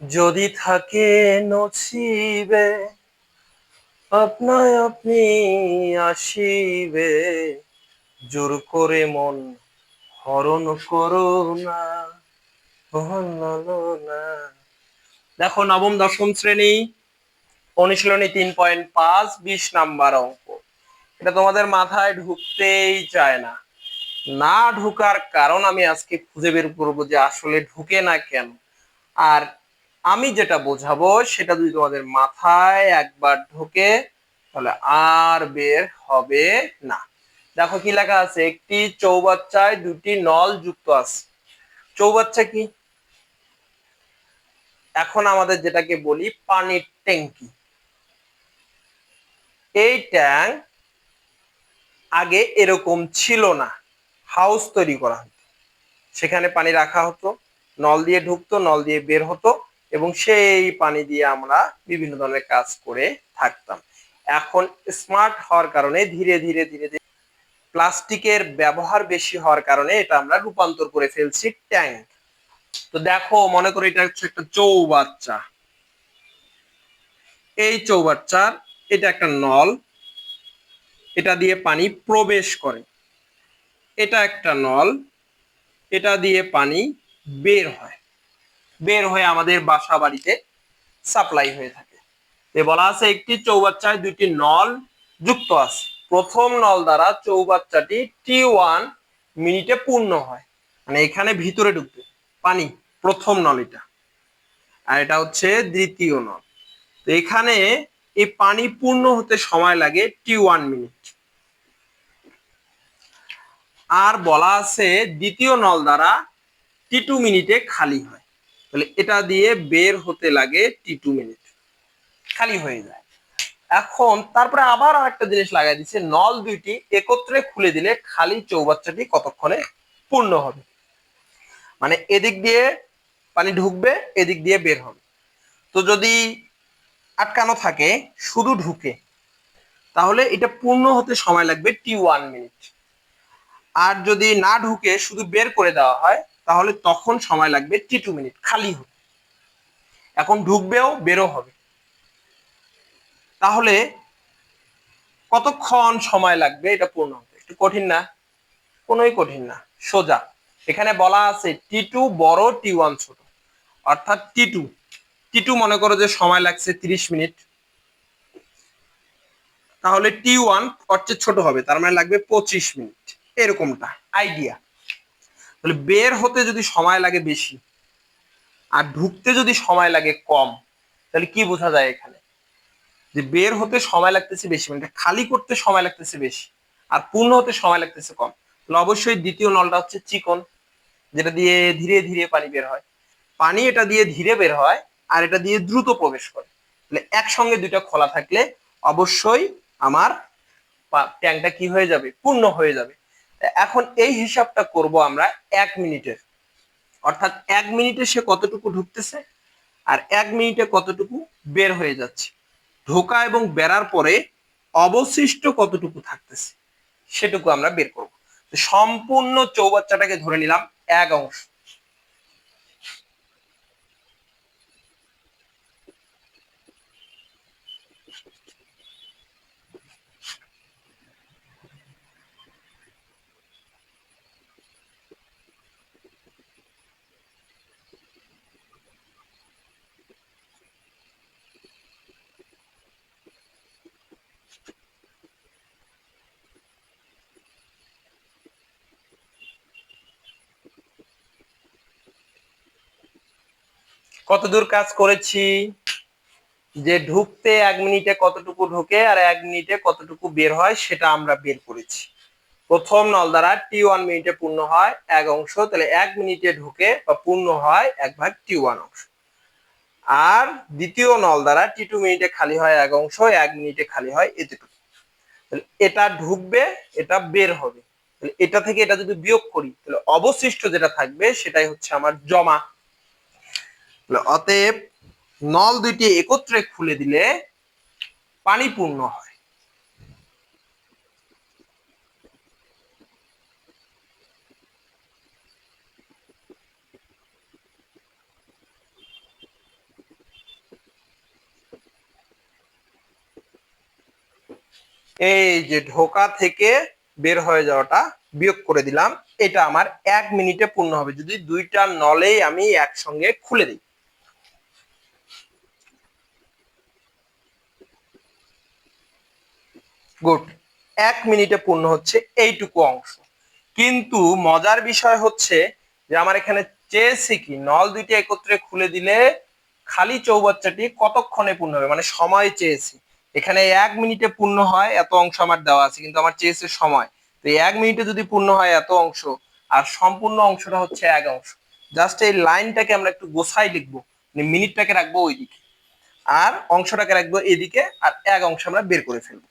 যদি থাকে নছিবে আপনায় আপনি আসিবে। জোর করে মন হরণ করো না না। দেখো নবম, দশম শ্রেণি, অনুশীলনী তিন পয়েন্ট পাঁচ, বিশ নাম্বার অঙ্ক। এটা তোমাদের মাথায় ঢুকতেই চায় না। না ঢুকার কারণ আমি আজকে খুঁজে বের করব যে আসলে ঢুকে না কেন। আর আমি যেটা বোঝাবো সেটা যদি তোমাদের মাথায় একবার ঢোকে, তাহলে আর বের হবে না। দেখো কি লেখা আছে? একটি চৌবাচ্চায় দুটি নল যুক্ত আছে। চৌবাচ্চা কি? এখন আমাদের যেটাকে বলি পানির ট্যাঙ্কি। এই ট্যাঙ্ক আগে এরকম ছিল না। হাউস তৈরি করা হতো। সেখানে পানি রাখা হতো, নল দিয়ে ঢুকতো, নল দিয়ে বের হতো। এবং সেই পানি দিয়ে আমরা বিভিন্ন ধরনের কাজ করে থাকতাম। এখন স্মার্ট হওয়ার কারণে ধীরে ধীরে ধীরে ধীরে প্লাস্টিকের ব্যবহার বেশি হওয়ার কারণে এটা আমরা রূপান্তর করে ফেলছি ট্যাঙ্ক। তো দেখো, মনে করো এটা হচ্ছে একটা চৌবাচ্চা। এই চৌবাচ্চার এটা একটা নল। এটা দিয়ে পানি প্রবেশ করে। এটা একটা নল। এটা দিয়ে পানি বের হয়। বের হয়ে আমাদের বাসা বাড়িতে সাপ্লাই হয়ে থাকে। বলা আছে, একটি চৌবাচ্চায় দুইটি নল যুক্ত আছে। প্রথম নল দ্বারা চৌবাচ্চাটি টি ওয়ান মিনিটে পূর্ণ হয়। মানে এখানে ভিতরে ঢুকবে। পানি, প্রথম নল এটা। আর এটা হচ্ছে দ্বিতীয় নল। তো এখানে এই পানি পূর্ণ হতে সময় লাগে টি ওয়ান মিনিট। আর বলা আছে, দ্বিতীয় নল দ্বারা টি টু মিনিটে খালি হয়। তাহলে এটা দিয়ে বের হতে লাগে টি টু মিনিট খালি হয়ে যায়। এখন তারপরে আবার আরেকটা জিনিস লাগাই দিচ্ছে নল দুইটি একত্রে খুলে দিলে খালি চৌবাচ্চাটি কতক্ষণে পূর্ণ হবে। মানে এদিক দিয়ে পানি ঢুকবে, এদিক দিয়ে বের হবে। তো যদি আটকানো থাকে, শুধু ঢুকে, তাহলে এটা পূর্ণ হতে সময় লাগবে টি ওয়ান মিনিট আর যদি না ঢুকে, শুধু বের করে দেওয়া হয় তাহলে তখন সময় লাগবে টি টু মিনিট, খালি হতে। এখন ঢুকবেও বেরো হবে। তাহলে কতক্ষণ সময় লাগবে? এটা পূর্ণ হতে। একটু কঠিন না? কোনোই কঠিন না। সোজা। এখানে বলা আছে টি টু বড়, টি ওয়ান ছোট। অর্থাৎ টি টু। টি টু মনে করো যে সময় লাগছে তিরিশ মিনিট। তাহলে টি ওয়ান ছোট হবে। তার মানে লাগবে পঁচিশ মিনিট। এরকমটা। আইডিয়া। তাহলে বের হতে যদি সময় লাগে বেশি আর ঢুকতে যদি সময় লাগে কম, তাহলে কি বোঝা যায় এখানে? যে বের হতে সময় লাগতেছে বেশি মানে খালি করতে সময় লাগতেছে বেশি আর পূর্ণ হতে সময় লাগতেছে কম। তাহলে অবশ্যই দ্বিতীয় নলটা হচ্ছে চিকন, যেটা দিয়ে ধীরে ধীরে পানি বের হয়। পানি এটা দিয়ে ধীরে বের হয় আর এটা দিয়ে দ্রুত প্রবেশ করে। তাহলে একসঙ্গে দুইটা খোলা থাকলে অবশ্যই আমার ট্যাঙ্কটা কি হয়ে যাবে? পূর্ণ হয়ে যাবে। এখন এই হিসাবটা করব আমরা এক মিনিটের। অর্থাৎ এক মিনিটে সে কতটুকু ঢুকতেছে আর এক মিনিটে কতটুকু বের হয়ে যাচ্ছে। ঢোকা এবং বেরার পরে অবশিষ্ট কতটুকু থাকতেছে সেটুকু আমরা বের করব। সম্পূর্ণ চৌবাচ্চাটাকে ধরে নিলাম এক অংশ। কতদূর কাজ করেছি? যে ঢুকতে এক মিনিটে কতটুকু ঢোকে আর এক মিনিটে কতটুকু বের হয় সেটা আমরা বের করেছি। প্রথম নল দ্বারা টি ওয়ান মিনিটে পূর্ণ হয় এক অংশ, তাহলে এক মিনিটে ঢুকে বা পূর্ণ হয় এক ভাগ টি ওয়ান অংশ। আর দ্বিতীয় নল দ্বারা টি টু মিনিটে খালি হয় এক অংশ, এক মিনিটে খালি হয় এতটুকু। এটা ঢুকবে, এটা বের হবে। তাহলে এটা থেকে এটা যদি বিয়োগ করি, তাহলে অবশিষ্ট যেটা থাকবে সেটাই হচ্ছে আমার জমা। অতএব নল দুইটি একত্রে খুলে দিলে পানি পূর্ণ হয়। এই যে ঢোকা থেকে বের হয়ে যাওয়াটা বিয়োগ করে দিলাম, এটা আমার এক মিনিটে পূর্ণ হবে। যদি দুইটা নলেই আমি একসঙ্গে খুলে দিই। গুড। এক মিনিটে পূর্ণ হচ্ছে এইটুকু অংশ। কিন্তু মজার বিষয় হচ্ছে যে আমার এখানে চেয়েছি কি, নল দুইটা একত্রে খুলে দিলে খালি চৌবাচ্চাটি কতক্ষণে পূর্ণ হবে? মানে সময় চেয়েছি। এখানে এক মিনিটে পূর্ণ হয়, এত অংশ আমার দেওয়া আছে, কিন্তু আমার চেয়েছে সময়। তো এক মিনিটে যদি পূর্ণ হয় এত অংশ, আর সম্পূর্ণ অংশটা হচ্ছে এক অংশ। জাস্ট এই লাইনটাকে আমরা একটু গোছাই লিখব মানে মিনিটটাকে রাখব ওইদিকে, আর অংশটাকে রাখব এদিকে, আর এক অংশ আমরা বের করে ফেলব।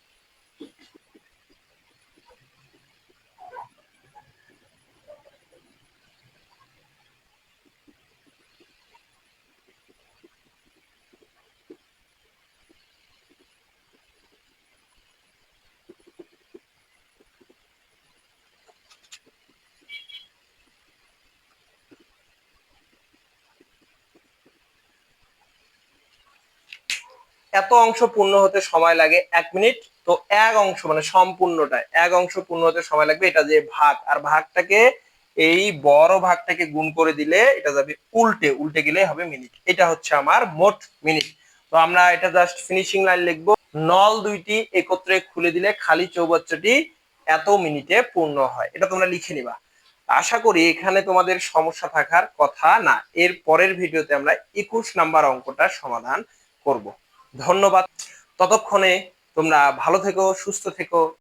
এত অংশ পূর্ণ হতে সময় লাগে এক মিনিট। তো এক অংশ মানে সম্পূর্ণটা, এক অংশ পূর্ণ হতে সময় লাগবে এটা যে ভাগ। আর ভাগটাকে, এই বড় ভাগটাকে গুণ করে দিলে এটা যাবে উল্টে উল্টে গেলে হবে মিনিট। এটা হচ্ছে আমার মোট মিনিট। তো আমরা এটা জাস্ট ফিনিশিং লাইন লিখব। নল দুইটি একত্রে খুলে দিলে খালি চৌবাচ্চাটি এত মিনিটে পূর্ণ হয়। এটা তোমরা লিখে নিবা। আশা করি এখানে তোমাদের সমস্যা থাকার কথা না। এর পরের ভিডিওতে আমরা একুশ নাম্বার অঙ্কটা সমাধান করব। ধন্যবাদ। ততক্ষণে তোমরা ভালো থেকো সুস্থ থেকো।